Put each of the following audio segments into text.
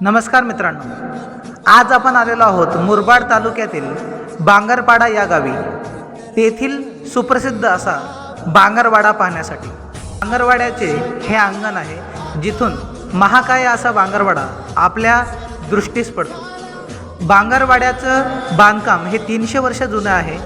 नमस्कार मित्रांनो. आज आपण आलेलो आहोत मुरबाड तालुक्यातील बांगरपाडा या गावी. तेथील सुप्रसिद्ध असा बांगरवाडा पाहण्यासाठी. बांगरवाड्याचे हे अंगण आहे जिथून महाकाय असा बांगरवाडा आपल्या दृष्टीस पडतो. बांगरवाड्याचं बांधकाम हे तीनशे वर्ष जुनं आहे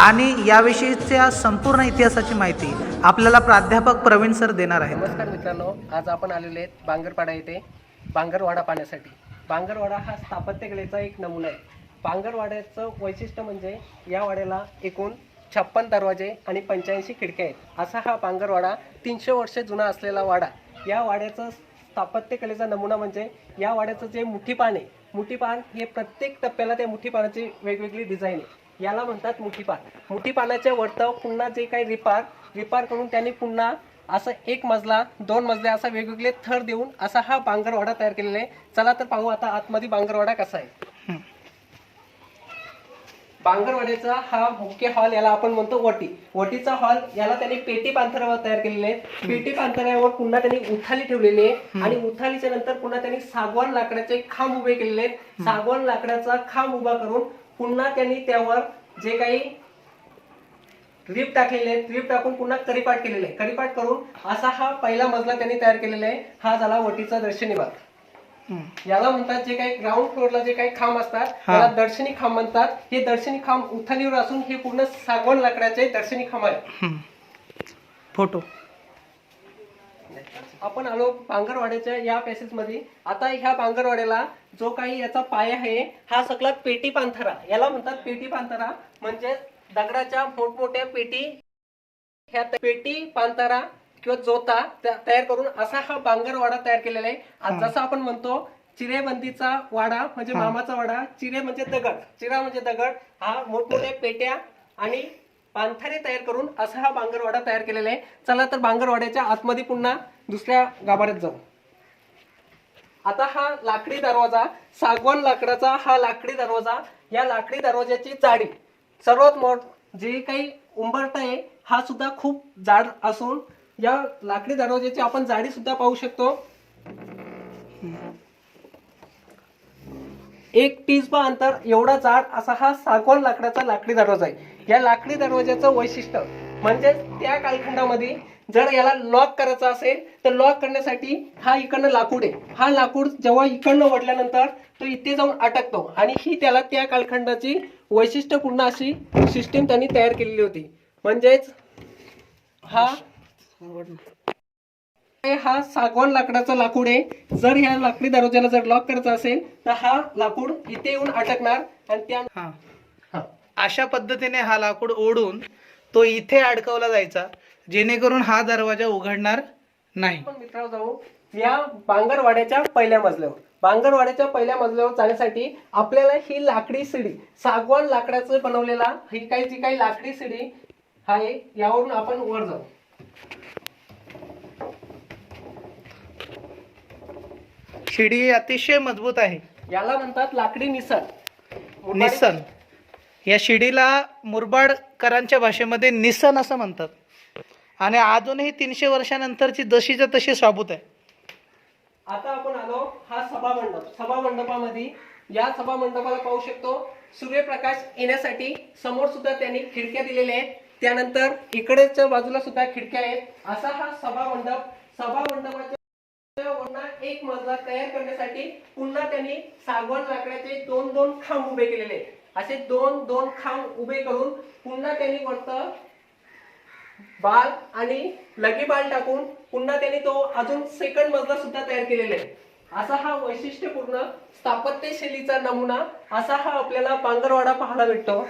आणि याविषयीच्या संपूर्ण इतिहासाची माहिती आपल्याला प्राध्यापक प्रवीण सर देणार आहेत. नमस्कार मित्रांनो आज आपण आलेले आहेत बांगरपाडा येथे. बांगरवाडा पाहण्यासाठी. बांगरवाडा हा स्थापत्यकलेचा एक नमुना आहे. बांगरवाड्याचं वैशिष्ट्य म्हणजे या वाड्याला एकूण छप्पन दरवाजे आणि पंच्याऐंशी खिडक्या आहेत. असा हा बांगरवाडा तीनशे वर्ष जुना असलेला वाडा. या वाड्याचं स्थापत्यकलेचा नमुना म्हणजे या वाड्याचं जे मुठीपान आहे. मुठीपान हे प्रत्येक टप्प्याला त्या मुठीपानाची वेगवेगळी डिझाईन आहे. याला म्हणतात मुठीपान. मुठीपानाच्या वरतं पुन्हा जे काही रिपार रिपार करून त्यांनी पुन्हा असं एक मजला दोन मजले असा वेगवेगळे थर देऊन असा हा बांगरवाडा तयार केलेला आहे. चला तर पाहू आता आतमध्ये बांगरवाडा कसा आहे. बांगरवाड्याचा हा मुख्य हॉल याला आपण म्हणतो वटी. वटीचा हॉल याला त्यांनी पेटी पांथरावर तयार केलेले आहे पेटी पांथऱ्यावर पुन्हा त्यांनी उथाली ठेवलेली आहे. आणि उथालीच्या नंतर पुन्हा त्यांनी सागवान लाकडाचे खांब उभे केलेले आहेत. सागवान लाकडाचा खांब उभा करून पुन्हा त्यांनी त्यावर जे काही रिप टाकलेले आहेत रिप टाकून पुन्हा करीपाट केलेले. आहे करीपाट करून असा हा पहिला मजला त्यांनी तयार केलेला आहे. हा झाला वटीचा दर्शनी भाग. याला म्हणतात जे काही ग्राउंड फ्लोअरला जे काही खांब असतात त्याला दर्शनी खांब म्हणतात. हे दर्शनी खांब उथलीवर असून हे पूर्ण सागवान लाकडाचे दर्शनी खांब आहे फोटो. आपण आलो बांगरवाड्याच्या या पॅसेजमध्ये आता ह्या बांगरवाड्याला जो काही याचा पाया आहे हा सगळा पेटी पांथरा. याला म्हणतात पेटी पांथरा. म्हणजे दगडाच्या मोठमोठ्या पेटी ह्या पेटी पांतारा किंवा जोता त्या- तयार करून असा हा बांगरवाडा तयार केलेला आहे. जसं आपण म्हणतो चिरेबंदीचा वाडा म्हणजे मामाचा वाडा चिरे म्हणजे दगड चिरा म्हणजे दगड हा मोठमोठ्या पेट्या आणि पांथारे तयार करून असा हा बांगरवाडा तयार केलेला आहे. चला तर बांगरवाड्याच्या आतमध्ये पुन्हा दुसऱ्या गाभाऱ्यात जाऊ. आता हा लाकडी दरवाजा सागवान लाकडाचा हा लाकडी दरवाजा या लाकडी दरवाजाची जाडी. सर्वात मोठ जे काही उंबरटा आहे हा सुद्धा खूप जाड असून या लाकडी दरवाजाची आपण जाडी सुद्धा पाहू शकतो. एक टीजबा अंतर एवढा जाड असा हा सागवान लाकडाचा लाकडी दरवाजा आहे. या लाकडी दरवाजाचं वैशिष्ट्य म्हणजे त्या कालखंडामध्ये जर याला लॉक करायचा असेल तर लॉक करण्यासाठी हा इकडनं लाकूड आहे. हा लाकूड जेव्हा इकडनं वडल्यानंतर तो इथे जाऊन अटकतो. आणि ही त्याला त्या कालखंडाची वैशिष्ट्यपूर्ण अशी सिस्टीम त्यांनी तयार केलेली होती. म्हणजेच हा हे सागवान लाकडाचा लाकूड आहे. जर ह्या लाकडी दरवाजाला जर लॉक करायचा असेल तर हा लाकूड इथे येऊन अटकणार आणि त्या हा. अशा पद्धतीने हा लाकूड ओढून तो इथे अडकवला जायचा जेणेकरून हा दरवाजा उघडणार नाही. आपण मित्रांनो जाऊ या बांगरवाड्याच्या पहिल्या मजल्यावर. बांगरवाड्याच्या पहिल्या मजल्यावर जाण्यासाठी आपल्याला ही लाकडी सिडी सागवान लाकडाचं बनवलेला ही काही जी काही लाकडी सिडी आहे यावरून आपण वर जाऊ. शिडी अतिशय मजबूत आहे. याला म्हणतात लाकडी निसन. निसन. या शिडीला मुरबाडकरांच्या भाषेमध्ये निसन असं म्हणतात. आणि अजूनही तीनशे वर्षानंतरची जशीच्या तशी साबूत आहे. आता आपण आलो हा सभा मंडप. सभा मंडपामध्ये या सभा मंडपाला पाहू शकतो सूर्यप्रकाश येण्यासाठी समोर सुद्धा त्यांनी खिडक्या दिलेल्या आहेत. त्यानंतर इकडेच्या बाजूला सुद्धा खिडक्या आहेत. असा हा सभा मंडप. सभा मंडपाच्या एक मजला तयार करण्यासाठी पुन्हा त्यांनी सागवान लाकडाचे दोन दोन खांब उभे केलेले आहेत. असे दोन दोन खांब उभे करून पुन्हा त्यांनी वरत बाल आणि लगे बाल टाकून पुन्हा त्यांनी तो अजून सेकंड मजला सुद्धा तयार केलेला आहे. असा हा वैशिष्ट्यपूर्ण स्थापत्य शैलीचा नमुना असा हा आपल्याला बांगरवाडा पाहायला भेटतो.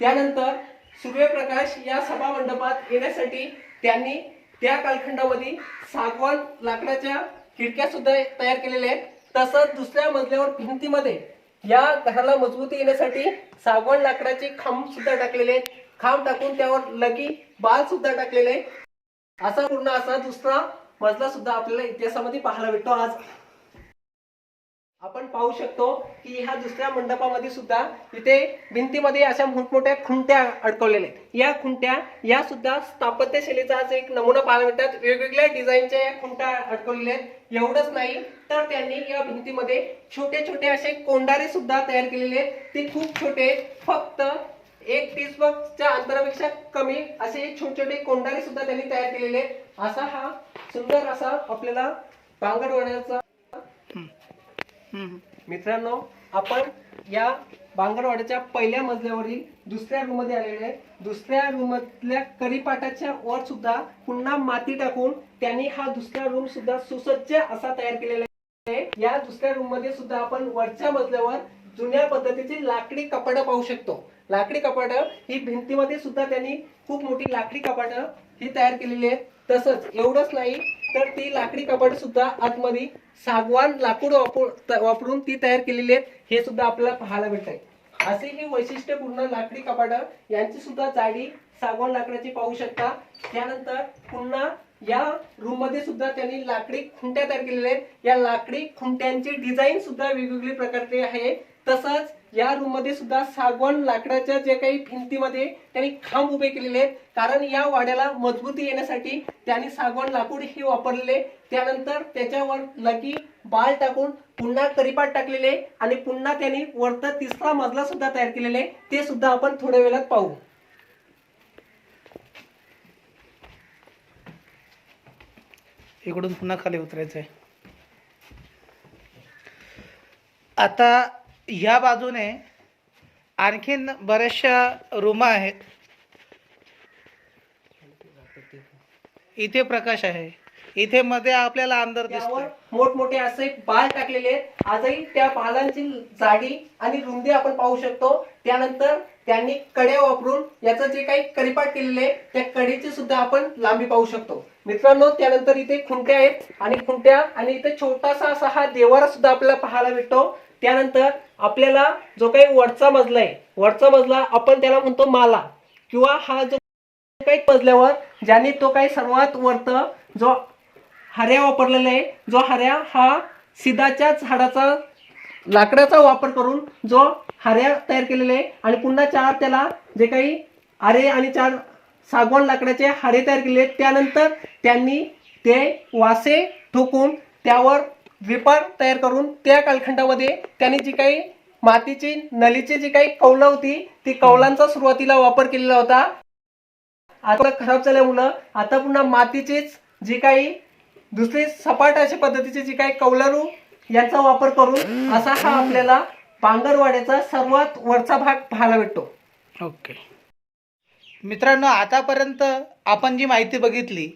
त्यानंतर सूर्यप्रकाश या सभा मंडपात येण्यासाठी त्यांनी त्या कालखंडामध्ये सागवान लाकडाच्या खिडक्या सुद्धा तयार केलेल्या आहेत. तसंच दुसऱ्या मजल्यावर भिंतीमध्ये या घराला मजबूती येण्यासाठी सागवण लाकडाचे खांब सुद्धा टाकलेले आहेत. खांब टाकून त्यावर लगी बाल सुद्धा टाकलेले असा पूर्ण असा दुसरा मजला सुद्धा आपल्याला इतिहासामध्ये पाहायला भेटतो. आज आपण पाहू शकतो की ह्या दुसऱ्या मंडपामध्ये सुद्धा इथे भिंतीमध्ये अशा मोठमोठ्या खुंट्या अडकवलेल्या आहेत. या खुंट्या या सुद्धा स्थापत्य शैलीचा एक नमुना पाहायला मिळतात. वेगवेगळ्या डिझाईनच्या या खुंट्या अडकवलेल्या आहेत. एवढंच नाही तर त्यांनी या भिंतीमध्ये छोटे छोटे असे कोंडारे सुद्धा तयार केलेले आहेत. ते खूप छोटे फक्त एक टीस्बर्गच्या अंतरापेक्षा कमी असे छोटे छोटे कोंडारे सुद्धा त्यांनी तयार केलेले आहेत. असा हा सुंदर असा आपल्याला बांगरवाड्याचा मित्रांनो आपण या बांगरवाड्याच्या पहिल्या मजल्यावरील दुसऱ्या रूममध्ये आलेले आहे. दुसऱ्या रूम मधल्या करीपाटाच्या वर सुद्धा पुन्हा माती टाकून त्यांनी हा दुसरा रूम सुद्धा सुसज्ज असा तयार केलेला आहे. या दुसऱ्या रूममध्ये सुद्धा आपण वरच्या मजल्यावर जुन्या पद्धतीची लाकडी कपाटं पाहू शकतो. लाकडी कपाटं ही भिंतीमध्ये सुद्धा त्यांनी खूप मोठी लाकडी कपाटं ही तयार केलेली आहेत. तसंच एवढंच नाही तर ती लाकडी कपाट सुद्धा आतमध्ये सागवान लाकूड वापरून ती तयार केलेली आहेत. हे सुद्धा आपल्याला पाहायला भेटत आहे असे ही वैशिष्ट्यपूर्ण लाकडी कपाट यांची सुद्धा जाडी सागवान लाकडाची पाहू शकता. त्यानंतर पुन्हा या रूममध्ये सुद्धा त्यांनी लाकडी खुंट्या तयार केलेल्या आहेत. या लाकडी खुंट्यांची डिझाईन सुद्धा वेगवेगळी प्रकारचे आहे. तसंच या रूममध्ये सुद्धा सागवान लाकडाच्या जे काही भिंतीमध्ये त्यांनी खांब उभे केलेले आहेत. कारण या वाड्याला मजबूती येण्यासाठी त्यांनी सागवान लाकूड हे वापरलेले त्यानंतर त्याच्यावर लगी बाल टाकून पुन्हा करीपाट टाकलेले आणि पुन्हा त्यांनी वरत तिसरा मजला सुद्धा तयार केलेले ते सुद्धा आपण थोड्या वेळात पाहू. इकडून पुन्हा खाली उतरायचं आहे आता ह्या बाजूने आणखीन बऱ्याचशा रूम आहेत. इथे प्रकाश आहे. इथे मध्ये आपल्याला अंदर दिसतो मोठमोठे असे बाल टाकलेले आहेत. आजही त्या बालांची जाडी आणि रुंदी आपण पाहू शकतो. त्यानंतर त्यांनी कड्या वापरून याचं जे काही करीपाट केलेले त्या कडेची सुद्धा आपण लांबी पाहू शकतो. मित्रांनो त्यानंतर इथे खुंट्या आहेत. आणि खुंट्या आणि इथे छोटासा असा हा देवारा सुद्धा आपल्याला पाहायला भेटतो. त्यानंतर आपल्याला जो काही वरचा मजला आहे वरचा मजला आपण त्याला म्हणतो माला किंवा हा जो काही मजल्यावर ज्यांनी तो काही सर्वात वरत जो हऱ्या वापरलेला आहे जो हऱ्या हा सिदाच्या झाडाचा लाकडाचा वापर करून जो हऱ्या तयार केलेले आहे आणि पुन्हा चार त्याला जे काही आरे आणि चार सागवान लाकडाचे हारे तयार केले आहेत त्यानंतर त्यांनी ते वासे ठोकून त्यावर द्विपार तयार करून त्या कालखंडामध्ये त्यांनी जी काही मातीची नलीची जी काही कौलं होती ती कौलांचा सुरुवातीला वापर केलेला होता. आता खराब झाल्यामुळं आता पुन्हा मातीचीच जी काही दुसरी सपाट अशा पद्धतीची जी काही कौलारू यांचा वापर करून असा हा आपल्याला पांगरवाड्याचा सर्वात वरचा भाग पाहायला भेटतो. ओके. मित्रांनो आतापर्यंत आपण जी माहिती बघितली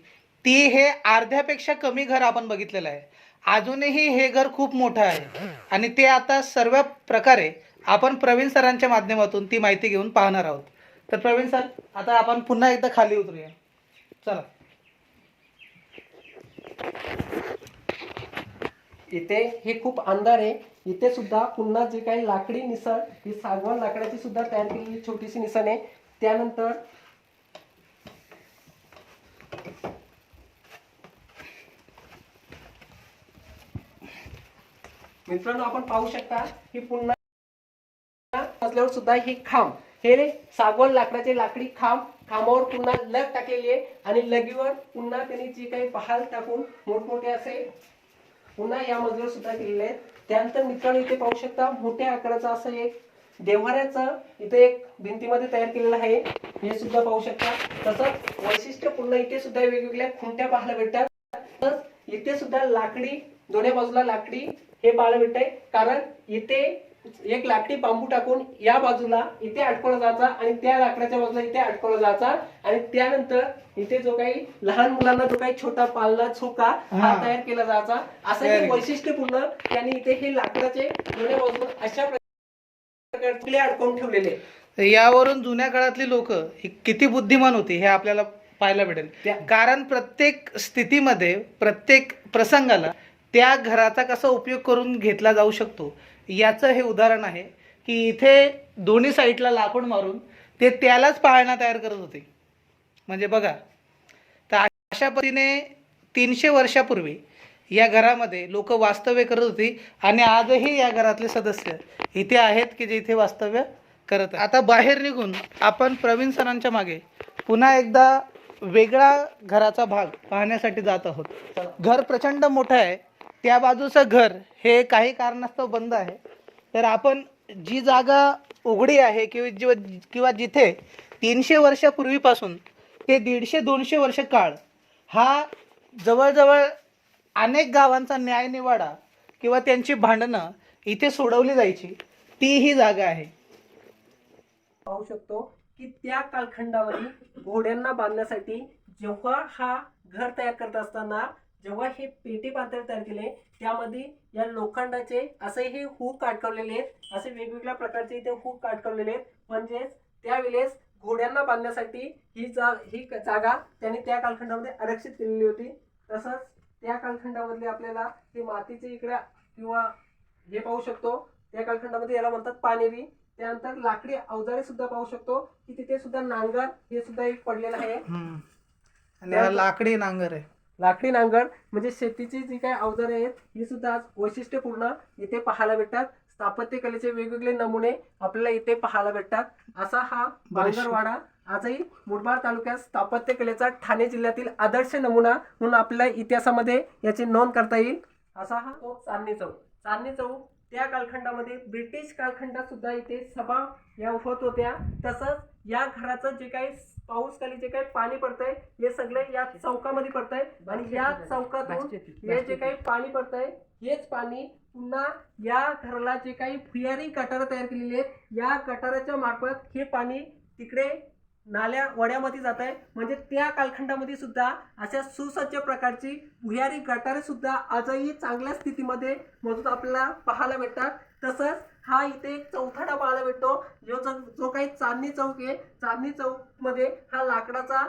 ती हे अर्ध्यापेक्षा कमी घर आपण बघितलेलं आहे. अजूनही हे घर खूप मोठं आहे. आणि ते आता सर्व प्रकारे आपण प्रवीण सरांच्या माध्यमातून ती माहिती घेऊन पाहणार आहोत. तर प्रवीण सर आता आपण पुन्हा एकदा खाली उतरूया. चला. इथे हे खूप अंधार आहे. इथे सुद्धा पुन्हा जे काही लाकडी निसण ही सागवान लाकडाची सुद्धा तयार केलेली छोटीशी निसण आहे. त्यानंतर मित्रांनो आपण पाहू शकता की पुन्हा मजल्यावर सुद्धा हे खांब हे सागवान लाकडाचे लाकडी खांब खांबावर पुन्हा लग टाकलेली आहे आणि लगीवर पुन्हा त्यांनी जे काही पहाल टाकून मोठमोठे असे पुन्हा या मजल्यावर सुद्धा केलेले आहेत. त्यानंतर मित्रांनो इथे पाहू शकता मोठ्या आकाराचं असं एक देव्हाऱ्याचं इथे एक भिंतीमध्ये तयार केलेलं आहे. हे सुद्धा पाहू शकता. तसंच वैशिष्ट्य पूर्ण इथे सुद्धा वेगवेगळ्या खुंट्या पाहायला भेटतात. तसंच इथे सुद्धा लाकडी दोन्ही बाजूला लाकडी हे पाहायला भेटत आहे कारण इथे एक लाकडी बांबू टाकून या बाजूला इथे अडकवला जायचा आणि त्या लाकडाच्या बाजूला इथे अडकवला जायचा. आणि त्यानंतर इथे जो काही लहान मुलांना जो काही छोटा पालना झोका हा. तयार केला जायचा. असं हे good. वैशिष्ट्यपूर्ण त्यांनी इथे हे लाकडाचे दोन्ही बाजूला अशा प्रकारे अडकवून ठेवलेले. यावरून जुन्या काळातली लोक किती बुद्धिमान होती हे आपल्याला पाहायला भेटेल कारण प्रत्येक स्थितीमध्ये प्रत्येक प्रसंगाला त्या घराचा कसा उपयोग करून घेतला जाऊ शकतो? याचं हे उदाहरण आहे की इथे दोन्ही साईडला लाकूड मारून ते त्यालाच पाळणा तयार करत होते. म्हणजे बघा तर अशा पद्धतीने तीनशे वर्षापूर्वी या घरामध्ये लोक वास्तव्य करत होती आणि आजही या घरातले सदस्य इथे आहेत की जे इथे वास्तव्य करत आता बाहेर निघून आपण प्रवीण सरांच्या मागे पुन्हा एकदा वेगळा घराचा भाग पाहण्यासाठी जात आहोत. घर प्रचंड मोठं आहे. त्या बाजूचं घर हे काही कारणास्तव बंद आहे. तर आपण जी जागा उघडी आहे किंवा जी किंवा जिथे तीनशे वर्षापूर्वीपासून ते दीडशे दोनशे वर्ष काळ हा जवळजवळ अनेक गावांचा न्यायनिवाडा किंवा त्यांची भांडणं इथे सोडवली जायची ती ही जागा आहे. पाहू शकतो की त्या कालखंडामध्ये घोड्यांना बांधण्यासाठी जेव्हा हा घर तयार करत असताना जेव्हा हे पेटी पातळ तयार केले त्यामध्ये या लोखंडाचे असे हे हुक अडकवलेले आहेत. असे वेगवेगळ्या प्रकारचे इथे हुक अडकवलेले आहेत. म्हणजेच त्यावेळेस घोड्यांना बांधण्यासाठी ही जा ही जागा त्यांनी त्या कालखंडामध्ये आरक्षित केलेली होती. तसंच त्या कालखंडामधले आपल्याला हे मातीचे इकडे किंवा हे पाहू शकतो. त्या कालखंडामध्ये याला म्हणतात पानेरी. त्यानंतर लाकडी अवजारे सुद्धा पाहू शकतो. की तिथे सुद्धा नांगर हे सुद्धा एक पडलेलं आहे. लाकडी नांगर आहे. लाकडी नांगर म्हणजे शेतीची जी काही अवजारे आहेत ही सुद्धा आज वैशिष्ट्यपूर्ण इथे पाहायला भेटतात. स्थापत्य कलेचे वेगवेगळे नमुने आपल्याला इथे पाहायला भेटतात. असा हा. बांगरवाडा आजही मुरबाड तालुक्यात स्थापत्य कलेचा ठाणे जिल्ह्यातील आदर्श नमुना म्हणून आपल्या इतिहासामध्ये याची नोंद करता येईल. असा हा तो चांदणी चौक. चांदणी चौक त्या कालखंडामध्ये ब्रिटिश कालखंडात सुद्धा इथे सभा या होत होत्या. तसंच या घराचं जे काही पाऊस खाली जे काही पाणी पडतंय हे सगळे या चौकामध्ये पडतंय. आणि या चौकातून हे जे काही पाणी पडतंय हेच पाणी पुन्हा या घराला जे काही फुयारी गटारं तयार केलेली आहेत या गटाराच्या मार्फत हे पाणी तिकडे नाल्या वड्यामध्ये जात आहे म्हणजे त्या कालखंडामध्ये सुद्धा अशा सुसज्ज प्रकारची भुयारी गटारे सुद्धा आजही चांगल्या स्थितीमध्ये मजूत आपल्याला पाहायला भेटतात. तसंच हा इथे एक चौथाडा पाहायला भेटतो. जो जो काही चांदणी चौक आहे. चांदणी चौकमध्ये हा लाकडाचा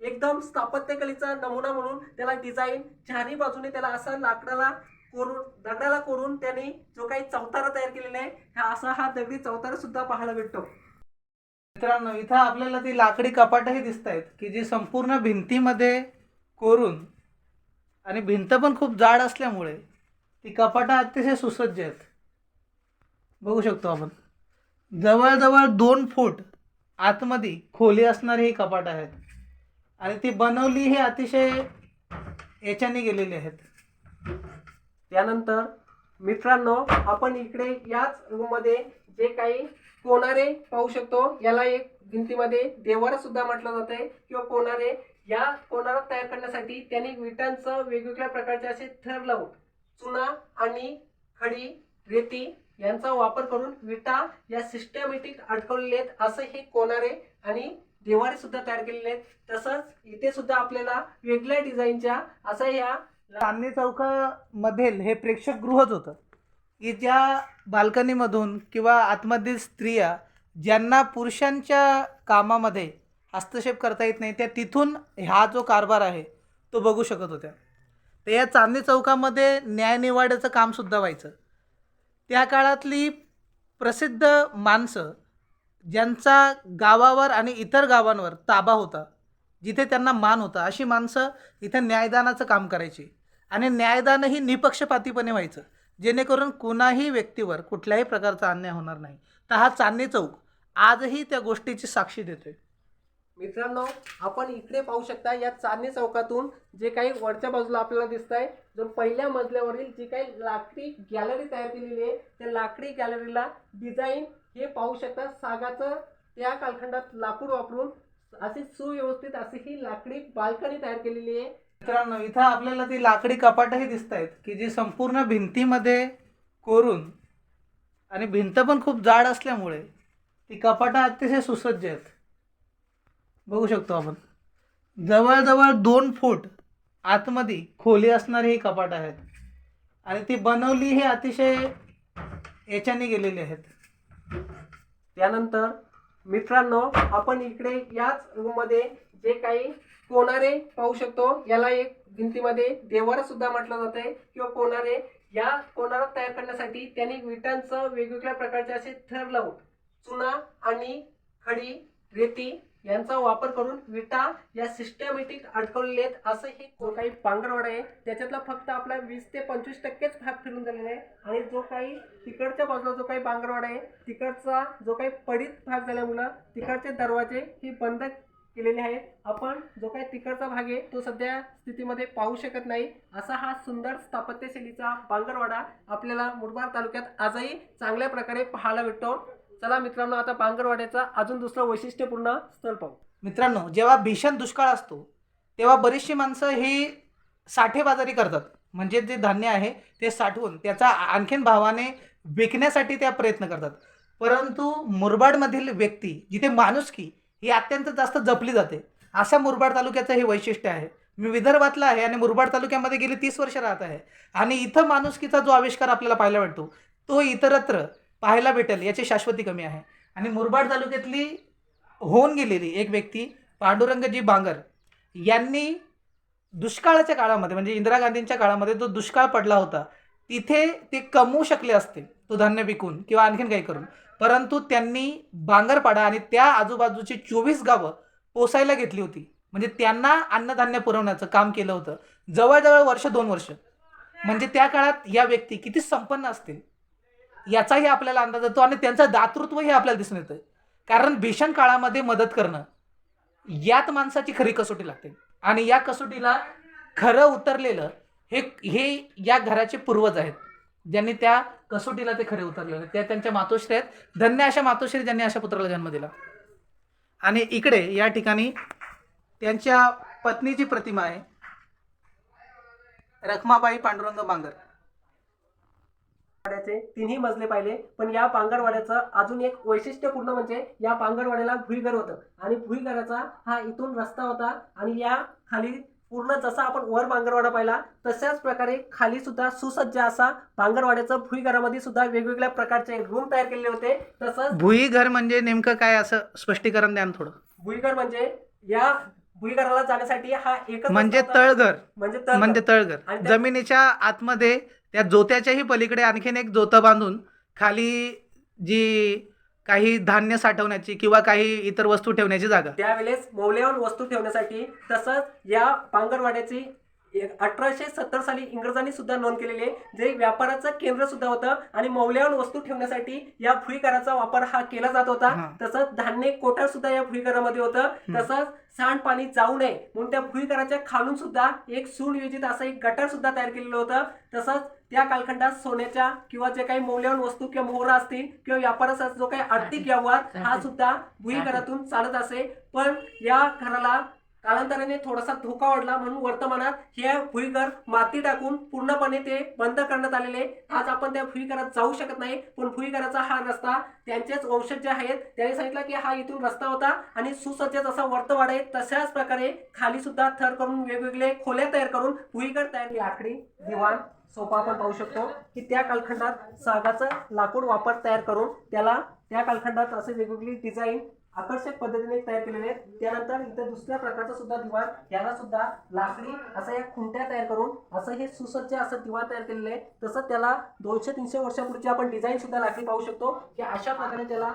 एकदम स्थापत्यकलेचा नमुना म्हणून त्याला डिझाईन चारही बाजूने त्याला असा लाकडाला कोरून दगडाला कोरून त्यांनी जो काही चौतारा तयार केलेला आहे हा असा हा दगडी चौतारा सुद्धा पाहायला भेटतो. मित्रांनो इथं आपल्याला ती लाकडी कपाटही दिसत आहेत की जी संपूर्ण भिंतीमध्ये कोरून आणि भिंत पण खूप जाड असल्यामुळे ती कपाटं अतिशय सुसज्ज आहेत. बघू शकतो आपण. जवळजवळ दोन फूट आतमध्ये खोली असणारी ही कपाट आहेत. आणि ती बनवली ही अतिशय याच्याने गेलेली आहेत. त्यानंतर मित्रांनो आपण इकडे याच रूममध्ये जे काही कोणारे पाहू शकतो. याला एक भिंतीमध्ये देवारा सुद्धा म्हटलं जात आहे किंवा कोणारे या कोणारा तयार करण्यासाठी त्यांनी विटांचं वेगवेगळ्या प्रकारचे असे थर लावून चुना आणि खडी रेती यांचा वापर करून विटा या सिस्टमॅटिक अडकवलेले आहेत. असं हे कोणारे आणि देवारे सुद्धा तयार केलेले आहेत. तसंच इथे सुद्धा आपल्याला वेगळ्या डिझाईनच्या असं या चांदणी चौकामधील हे प्रेक्षकगृहच होतं. की ज्या बाल्कनीमधून किंवा आतमधील स्त्रिया ज्यांना पुरुषांच्या कामामध्ये हस्तक्षेप करता येत नाही त्या तिथून हा जो कारभार आहे तो बघू शकत होत्या. तर या चांदणी चौकामध्ये न्यायनिवाड्याचं कामसुद्धा व्हायचं. त्या काळातली प्रसिद्ध माणसं ज्यांचा गावावर आणि इतर गावांवर ताबा होता जिथे त्यांना मान होता अशी माणसं इथं न्यायदानाचं काम करायची. आणि न्यायदानही निपक्षपातीपणे व्हायचं. जेणेकरून कुणाही व्यक्तीवर कुठल्याही प्रकारचा अन्याय होणार नाही. तर हा चांदणी चौक आजही त्या गोष्टीची साक्षी देतोय. मित्रांनो आपण इकडे पाहू शकता या चांदणी चौकातून जे काही वरच्या बाजूला आपल्याला दिसत आहे जो पहिल्या मजल्यावरील जी काही लाकडी गॅलरी तयार केलेली आहे त्या लाकडी गॅलरीला डिझाईन हे पाहू शकता. सागाचं त्या कालखंडात लाकूड वापरून अशी सुव्यवस्थित अशी ही लाकडी बाल्कनी तयार केलेली आहे. मित्रांनो इथं आपल्याला ती लाकडी कपाटही दिसत आहेत की जी संपूर्ण भिंतीमध्ये कोरून आणि भिंत पण खूप जाड असल्यामुळे ती कपाटं अतिशय सुसज्ज आहेत. बघू शकतो आपण. जवळजवळ दोन फूट आतमध्ये खोली असणारी ही कपाट आहेत. आणि ती बनवली ही अतिशय याच्याने गेलेली आहेत. त्यानंतर मित्रांनो आपण इकडे याच रूममध्ये जे काही कोणारे पाहू शकतो याला एक भिंतीमध्ये देवारा सुद्धा म्हटलं जात आहे किंवा कोणारे या कोणारा तयार करण्यासाठी त्यांनी विटांचं वेगवेगळ्या प्रकारचे असे थर लावून चुना आणि खडी रेती यांचा वापर करून विटा या सिस्टमॅटिक अडकवलेले आहेत. असं हे जो काही पांगरवाडा आहे. त्याच्यातला फक्त आपला वीस ते पंचवीस टक्केच भाग फिरून झालेला आहे. आणि जो काही तिकडच्या बाजूला जो काही बांगरवाडा आहे तिकडचा जो काही पडीत भाग झाल्यामुळं तिकडचे दरवाजे हे बंद केलेले आहेत. आपण जो काही तिकडचा भाग आहे तो सध्या स्थितीमध्ये पाहू शकत नाही. असा हा सुंदर स्थापत्यशैलीचा बांगरवाडा आपल्याला मुरबाड तालुक्यात आजही चांगल्या प्रकारे पाहायला भेटतो. चला मित्रांनो आता पांगरवाड्याचा अजून दुसरं वैशिष्ट्यपूर्ण स्थळ पाहू. मित्रांनो जेव्हा भीषण दुष्काळ असतो तेव्हा बरीचशी माणसं ही साठेबाजारी करतात. म्हणजे जे धान्य आहे ते साठवून त्याचा आणखीन भावाने विकण्यासाठी त्या प्रयत्न करतात. परंतु मुरबाडमधील व्यक्ती जिथे माणुसकी ही अत्यंत जास्त जपली जाते. असा मुरबाड तालुक्याचं हे वैशिष्ट्य आहे. मी विदर्भातला आहे आणि मुरबाड तालुक्यामध्ये गेली तीस वर्ष राहत आहे. आणि इथं माणुसकीचा जो आविष्कार आपल्याला पाहायला भेटतो तो इतरत्र पाहायला भेटेल याची शाश्वती कमी आहे. आणि मुरबाड तालुक्यातली होऊन गेलेली एक व्यक्ती पांडुरंगजी बांगर यांनी दुष्काळाच्या काळामध्ये म्हणजे इंदिरा गांधींच्या काळामध्ये जो दुष्काळ पडला होता तिथे ते कमवू शकले असते तो धान्य विकून किंवा आणखीन काही करून. परंतु त्यांनी बांगरपाडा आणि त्या आजूबाजूची चोवीस गावं पोसायला घेतली होती. म्हणजे त्यांना अन्नधान्य पुरवण्याचं काम केलं होतं. जवळजवळ वर्ष दोन वर्ष. म्हणजे त्या काळात या व्यक्ती किती संपन्न असतील? याचाही आपल्याला अंदाज येतो आणि त्यांचं दातृत्वही आपल्याला दिसून येतं कारण भीषण काळामध्ये मदत करणं यात माणसाची खरी कसोटी लागते. आणि या कसोटीला खरं उतरलेलं हे हे या घराचे पूर्वज आहेत. ज्यांनी त्या कसोटीला ते खरे उतरलेले त्या त्यांच्या मातोश्री आहेत. धन्य अशा मातोश्री ज्यांनी अशा पुत्राला जन्म दिला. आणि इकडे या ठिकाणी त्यांच्या पत्नीची प्रतिमा आहे. रखमाबाई पांडुरंग बांगर वाड्याचे तिन्ही मजले पाहिले. पण या पांगरवाड्याचं अजून एक वैशिष्ट्यपूर्ण म्हणजे या पांगरवाड्याला भुईघर होतं. आणि भुईघराचा हा इथून रस्ता होता आणि या खाली पूर्ण जसा आपण वर पांगरवाडा पाहिला तशाच प्रकारे खाली सुद्धा सुसज्ज असा पांगरवाड्याचं भुईघरामध्ये सुद्धा वेगवेगळ्या प्रकारचे रूम तयार केलेले होते. तसंच भुई घर म्हणजे नेमकं काय असं स्पष्टीकरण द्या ना थोडं. भुईघर म्हणजे या भुईघराला जाण्यासाठी हा एकच म्हणजे होता. तळघर. म्हणजे तळघर. म्हणजे तळघर. जमिनीच्या आतमध्ये त्या जोत्याच्याही पलीकडे आणखीन एक जोतं बांधून खाली जी काही धान्य साठवण्याची किंवा काही इतर वस्तू ठेवण्याची जागा. त्यावेळेस मौल्यवान वस्तू ठेवण्यासाठी तसंच या पांगरवाड्याची अठराशे सत्तर साली इंग्रजांनी सुद्धा नोंद केलेली आहे. जे व्यापाराचं केंद्र सुद्धा होतं आणि मौल्यवान वस्तू ठेवण्यासाठी या भुईकराचा वापर हा केला जात होता. तसंच धान्य कोठार सुद्धा या भुईकरामध्ये होतं. तसंच सांडपाणी जाऊ नये म्हणून त्या भुईकराच्या खालून सुद्धा एक सुनियोजित असं एक गटार सुद्धा तयार केलेलं होतं. तसंच त्या कालखंडात सोन्याच्या किंवा जे काही मौल्यवान वस्तू किंवा मोहरा असतील किंवा व्यापाराचा जो काही आर्थिक व्यवहार हा सुद्धा भुईघरातून चालत असे. पण या घराला कालांतराने थोडासा धोका वाढला म्हणून वर्तमानात हे भुईघर माती टाकून पूर्णपणे ते बंद करण्यात आलेले. आज आपण त्या भुईघरात जाऊ शकत नाही पण भुईघराचा हा रस्ता त्यांचेच वंशज जे आहेत त्यांनी सांगितलं की हा इथून रस्ता होता आणि सुसज्ज जसा वर्तवाड आहे तशाच प्रकारे खाली सुद्धा थर करून वेगवेगळे खोल्या तयार करून भुईघर तयार लाकडी दिवाण सोफा आपण पाहू शकतो की त्या कालखंडात सागाचं लाकूड वापर तयार करून त्याला त्या कालखंडात असे वेगवेगळी डिझाईन आकर्षक पद्धतीने तयार केलेले आहेत. त्यानंतर इथं दुसऱ्या प्रकारचं सुद्धा दिवाण याला सुद्धा लाकडी असं या खुंट्या तयार करून असं हे सुसज्ज असं दिवाण तयार केलेलं आहे. तसंच त्याला दोनशे तीनशे वर्षापूर्वीची आपण डिझाईन सुद्धा लाकडी पाहू शकतो की अशा प्रकारे त्याला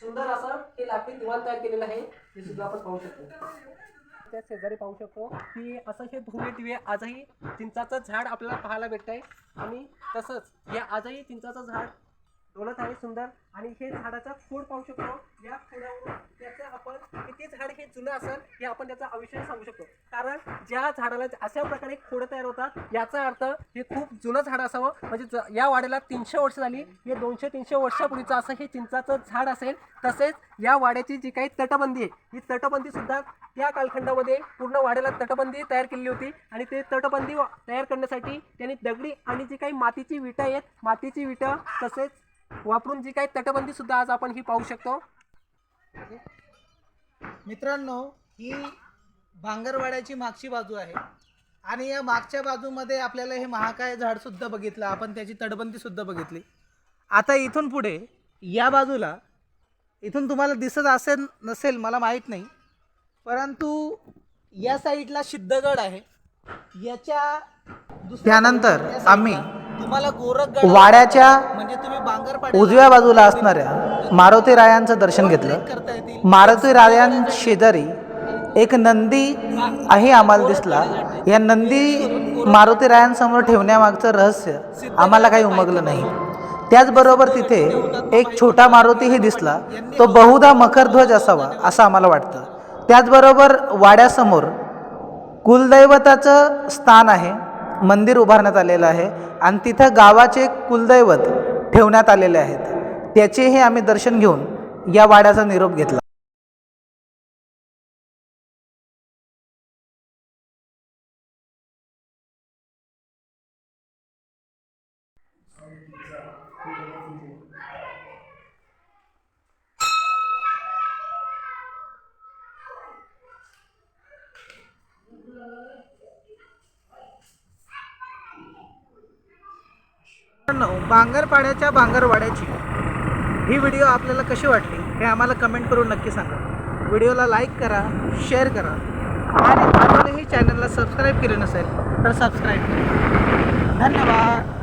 सुंदर असं हे लाकडी दिवाण तयार केलेलं आहे. हे सुद्धा आपण पाहू शकतो. त्या शेजारी पाहू शकतो की असं हे भूमी दिवे आजही चिंचाचं झाड आपल्याला पाहायला भेटत आहे आणि तसंच या आजही चिंचाचं झाड डोलत आहे सुंदर. आणि हे झाडाचा खोड पाहू शकतो. या खोडावरून त्याचं आपण किती झाड हे जुनं असेल हे आपण त्याचा आयुष्य सांगू शकतो. कारण ज्या झाडाला अशा प्रकारे खोडं तयार होतात याचा अर्थ हे खूप जुनं झाड असावं. म्हणजे ज- या वाड्याला तीनशे वर्ष झाली. हे दोनशे तीनशे वर्षापूर्वीचं असं हे चिंचाचं झाड असेल तसेच या वाड्याची जी काही तटबंदी आहे ही तटबंदीसुद्धा त्या कालखंडामध्ये पूर्ण वाड्याला तटबंदी तयार केलेली होती. आणि ते तटबंदी तयार करण्यासाठी त्यांनी दगडी आणि जी काही मातीची विटा आहेत मातीची विटा तसेच वापरून जी काही तटबंदी सुद्धा आज आपण ही पाहू शकतो. मित्रांनो ही भांगरवाड्याची मागची बाजू आहे. आणि या मागच्या बाजूमध्ये आपल्याला हे महाकाय झाड सुद्धा बघितलं. आपण त्याची तटबंदी सुद्धा बघितली. आता इथून पुढे या बाजूला इथून तुम्हाला दिसत असेल नसेल मला माहीत नाही. परंतु या साईडला सिद्धगड आहे. याच्या त्यानंतर आम्ही तुम्हाला वाड्याच्या म्हणजे तुम्ही उजव्या बाजूला असणाऱ्या मारुती रायांचं दर्शन घेतलं. मारुती रायां शेजारी एक नंदी आहे आम्हाला दिसला. या नंदी मारुती रायांसमोर ठेवण्यामागचं रहस्य आम्हाला काही उमगलं नाही. त्याचबरोबर तिथे एक छोटा मारुतीही दिसला. तो बहुधा मकरध्वज असावा असं आम्हाला वाटतं. त्याचबरोबर वाड्यासमोर कुलदैवताचं स्थान आहे. मंदिर उभारण्यात आलेलं आहे आणि तिथं गावाचे कुलदैवत ठेवण्यात आलेले आहेत. त्याचेही आम्ही दर्शन घेऊन या वाड्याचा निरोप घेतला. बांगरपाड्याच्या बांगरवाड्याची. ही व्हिडिओ आपल्याला कशी वाटली हे आम्हाला कमेंट करून नक्की सांगा. व्हिडिओला लाईक करा शेअर करा. आणि अजूनही चॅनलला सबस्क्राईब केलं नसेल तर सबस्क्राईब करा. धन्यवाद.